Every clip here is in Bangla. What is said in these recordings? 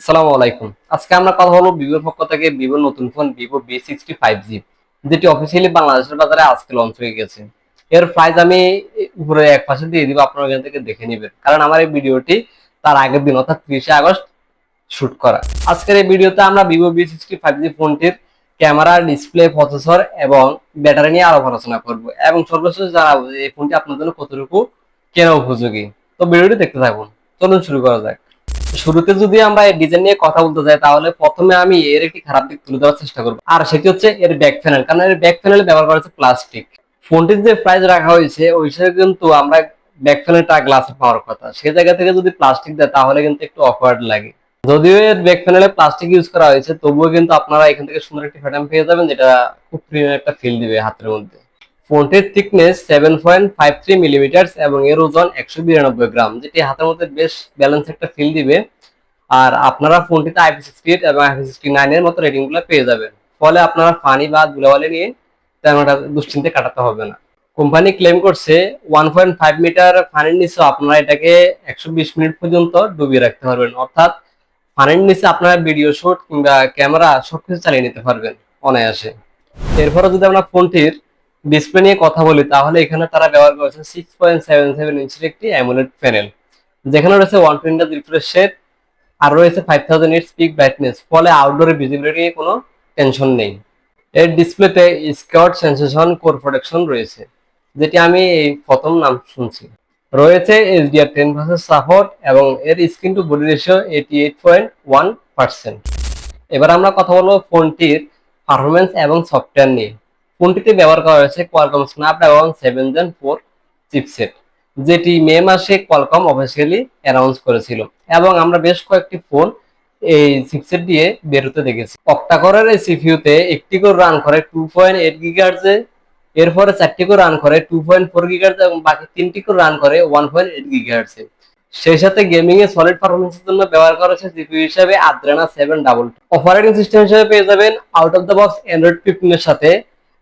আসসালামু আলাইকুম। আজকে আমরা কথা বলব ভিভোর পক্ষ থেকে ভিভোর নতুন phone Vivo V sixty five G যেটি অফিসিয়ালি বাংলাদেশের বাজারে আজকে লঞ্চ হয়ে গেছে। এর প্রাইস আমি উপরে এক পাশে দিয়ে দিব, আপনারা এখান থেকে দেখে নেবেন। কারণ আমার এই ভিডিওটি তার আগের দিন, অর্থাৎ ত্রিশে আগস্ট শুট করা। আজকের এই ভিডিওতে আমরা Vivo V sixty five G ফোনটির ক্যামেরা ডিসপ্লে প্রসেসর এবং ব্যাটারি নিয়ে আরও আলোচনা করব। এবং সর্বশেষ জানাব যে এই ফোনটি আপনার জন্য কতটুকু কেনা উপযোগী। তো ভিডিওটি দেখতে থাকুন। চলুন শুরু করা যাক। শুরুতে যদি আমরা এই ডিজাইন নিয়ে কথা বলতে যাই, তাহলে প্রথমে আমি এর একটি খারাপ দিক তুলে দেওয়ার চেষ্টা করব। আর সেটি হচ্ছে এর ব্যাক প্যানেল কারণ এর ব্যাক প্যানেল ব্যবহার করা হচ্ছে প্লাস্টিক ফোনটির যে প্রাইস রাখা হয়েছে, ওই হিসেবে কিন্তু আমরা ব্যাক প্যানেলটা গ্লাসে পাওয়ার কথা। সে জায়গা থেকে যদি প্লাস্টিক দেয়, তাহলে কিন্তু একটু অকওয়ার্ড লাগে। যদিও এর ব্যাক প্যানেলে প্লাস্টিক ইউজ করা হয়েছে, তবুও কিন্তু আপনারা এখান থেকে সুন্দর একটি ফ্যাটাম পেয়ে যাবেন, যেটা খুব প্রিমিয়াম একটা ফিল দিবে হাতের মধ্যে। ফোনটির thickness seven point five three millimetre এবং এর ওজন একশো বিরানব্বই গ্রাম, যেটি হাতের মধ্যে বেশ ব্যালেন্স একটা ফিল দিবে। আর আপনারা ফোনটিতে আইপি সিক্সটি এইট এবং আইপি সিক্সটি নাইন এর মতো রেটিংগুলো পেয়ে যাবেন। ফলে আপনারা ফানি বা ধুলাবালি নিয়ে তেমন একটা দুশ্চিন্তে কাটাতে হবে না। কোম্পানি ক্লেম করছে ওয়ান পয়েন্ট ফাইভ মিটার ফানির নিচে আপনারা এটাকে একশো বিশ মিনিট পর্যন্ত ডুবিয়ে রাখতে পারবেন। অর্থাৎ ফানির নিচে আপনারা ভিডিও শুট কিংবা ক্যামেরা সবকিছু চালিয়ে নিতে পারবেন অনায়াসে। এরপরে যদি আমরা ফোনটির ডিসপ্লে নিয়ে কথা বলি, তাহলে এখানে তারা ব্যবহার করেছে সিক্স পয়েন্ট সেভেন সেভেন ইঞ্চির একটি অ্যামুলেট প্যানেল যেখানে রয়েছে ওয়ান টোয়েন্টি রিফ্রেশ রেট আর রয়েছে five thousand its peak brightness ফলে আউটডোরে ভিজিবিলিটি নিয়ে কোনো টেনশন নেই। এর ডিসপ্লেতে স্কাউট সেন্সেশন কোর প্রোটেকশন রয়েছে, যেটি আমি এই প্রথম নাম শুনছি। রয়েছে এইচডিআর টেন ভার্সেস সাপোর্ট এবং এর screen to body ratio eighty eight point one percent এবার আমরা কথা বলব ফোনটির পারফরমেন্স এবং সফটওয়্যার নিয়ে। ফোনটিতে ব্যবহার করা হয়েছে Qualcomm Snapdragon seven gen four chipset যেটি মে মাসে কোয়ালকম অফিসিয়ালি অ্যানাউন্স করেছিল। এবং আমরা বেশ কয়েকটি ফোন এই চিপসেট দিয়ে বেরোতে দেখেছি। অক্টাকরের এই সিপিইউতে একটি করে রান করে টু পয়েন্ট এইট গিগার্জে এরপরে চারটি করে রান করে টু পয়েন্ট ফোর গিগার্জ এবং বাকি তিনটি করে রান করে ওয়ান পয়েন্ট এইট গিগার্জে সেই সাথে গেমিং এ সলিড পারফরমেন্সের জন্য ব্যবহার করা হয়েছে জিপিইউ হিসেবে Adreno seven double operating system হিসেবে পেয়ে যাবেন out of the box Android fifteen এর সাথে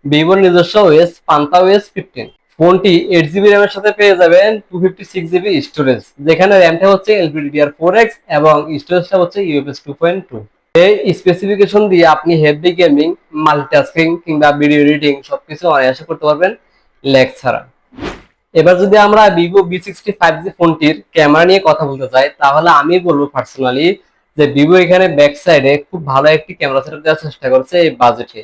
ভিভোর নিজস্ব ওএস পান্তা ওয়েস ফিফটিন ফোনটি এইট জিবি র্যামের সাথে পেয়ে যাবেন two fifty six GB storage যেখানে র্যামটা হচ্ছে এলপিডিডিআর ফোর এক্স এবং স্টোরেজটা হচ্ছে ইউএফএস টু পয়েন্ট টু এই স্পেসিফিকেশন দিয়ে আপনি হেভি গেমিং মাল্টিটাস্কিং কিংবা ভিডিও এডিটিং সবকিছু অনায়াসে করতে পারবেন ল্যাগ ছাড়া। এবার যদি আমরা Vivo V sixty five G ফোনটির ক্যামেরা নিয়ে কথা বলতে চাই, তাহলে আমি বলব পার্সোনালি যে ভিভো এখানে ব্যাক সাইডে খুব ভালো একটি ক্যামেরা সেটআপ দেওয়ার চেষ্টা করছে এই বাজেটে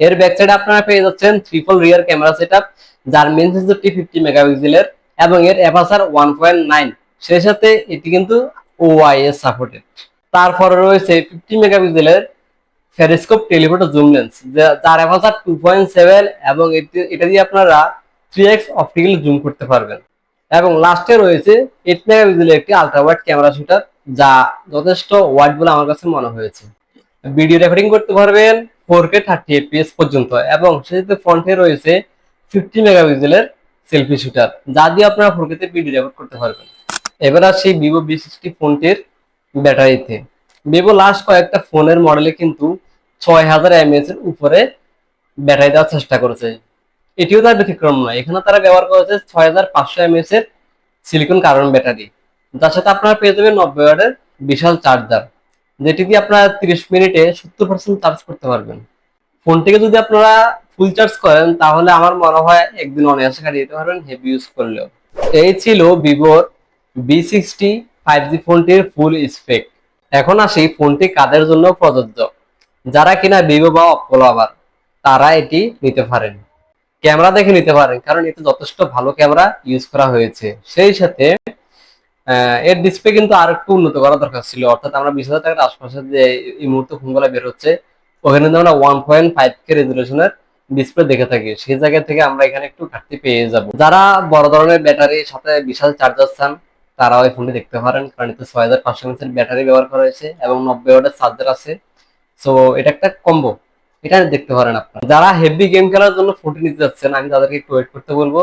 এর ব্যাক সাইডে আপনারা পেয়ে যাচ্ছেন ট্রিপল রিয়ার ক্যামেরা সেটআপ যার মেন সেন্সর টি ফিফটি মেগাপিক্সেলের এবং এর অ্যাপাসার ওয়ান পয়েন্ট নাইন সেই সাথে এটি কিন্তু ওআইএস সাপোর্টেড তারপরে রয়েছে ফিফটি মেগাপিক্সেলের ফেরিস্কোপ টেলিফোটো জুম লেন্স যার অ্যাপাসার টু পয়েন্ট সেভেন এবং এটি- দিয়ে আপনারা থ্রি এক্স অপটিক্যাল জুম করতে পারবেন। এবং লাস্টে রয়েছে এইট মেগাপিক্সেলের একটি আলট্রা ওয়াইড ক্যামেরা শুটার যা যথেষ্ট ওয়াইড বলে আমার কাছে মনে হয়েছে। ভিডিও রেকর্ডিং করতে পারবেন ফোর কে থার্টি এফপিএস পর্যন্ত, এবং সেক্ষেত্রে ফ্রন্টে রয়েছে ফিফটি মেগাপিক্সেলের সেলফি শুটার যা দিয়ে আপনারা ফোর কেতে ভিডিও রেকর্ড করতে পারবেন। এবার আসছি ভিভো বি সিক্সটি ফোনটির ব্যাটারিতে ভিভো লাস্ট কয়েকটা ফোনের মডেলে কিন্তু ছয় হাজার এমএএচ এর উপরে ব্যাটারি দেওয়ার চেষ্টা করেছে। এটিও তার ব্যতিক্রম নয়, এখানে তারা ব্যবহার করেছে ছয় হাজার পাঁচশো এমএএচ এর সিলিকন কার্বন ব্যাটারি যার সাথে আপনারা পেয়ে যাবেন নব্বই ওয়াটের বিশাল চার্জার যেটি দিয়ে আপনারা তিরিশ মিনিটে সত্তর পার্সেন্ট চার্জ করতে পারবেন। ফোনটিকে যদি আপনারা ফুল চার্জ করেন, তাহলে আমার মনে হয় একদিন অনায়াসে কাটিয়ে দিতে পারবেন হেভি ইউজ করলেও। এই ছিল ভিভোর বি সিক্সটি ফাইভ জি ফোনটির ফুল স্পেক এখন আসি ফোনটি কাদের জন্য প্রযোজ্য? যারা কিনা ভিভো বা অপো আবার তারা এটি নিতে পারেন। ক্যামেরা দেখে নিতে পারেন, কারণ এতে যথেষ্ট ভালো ক্যামেরা ইউজ করা হয়েছে। সেই সাথে এর ডিসপ্লে কিন্তু আর একটু উন্নত করা দরকার ছিল। অর্থাৎ আমরা বিশ হাজার টাকার আশপাশে যে এই মুহূর্তে ফোনগুলো বের হচ্ছে, ওখানে আমরা ওয়ান পয়েন্ট ফাইভ কে রেজুলেশনের ডিসপ্লে দেখে থাকি। সেই জায়গা থেকে আমরা এখানে একটু ঘাটতি পেয়ে যাব। যারা বড় ধরনের ব্যাটারি, সাথে বিশাল চার্জার চান তারা ওই ফোনটি দেখতে পারেন। কারণ এতে ছয় হাজার পাঁচশো এমএসের ব্যাটারি ব্যবহার করা হয়েছে এবং নব্বই ওয়াটের চার্জার আছে। সো এটা একটা কম্বো এটা দেখতে পারেন আপনারা। যারা হেভি গেম খেলার জন্য ফোনটি নিতে যাচ্ছেন, আমি তাদেরকে একটু ওয়েট করতে বলব।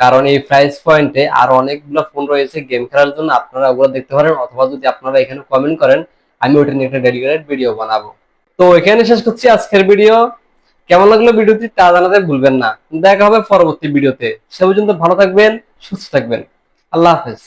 কারণ এই প্রাইস পয়েন্টে আর অনেকগুলো ফোন রয়েছে গেম খেলার জন্য আপনারা ওগুলো দেখতে পারেন অথবা যদি আপনারা এখানে কমেন্ট করেন, আমি ওইটা নিয়ে একটা ডেডিকেটেড ভিডিও বানাবো। তো এখানে শেষ করছি আজকের ভিডিও কেমন লাগল ভিডিওটি তা জানাতে ভুলবেন না। দেখা হবে পরবর্তী ভিডিওতে সে পর্যন্ত ভালো থাকবেন, সুস্থ থাকবেন। আল্লাহ হাফেজ।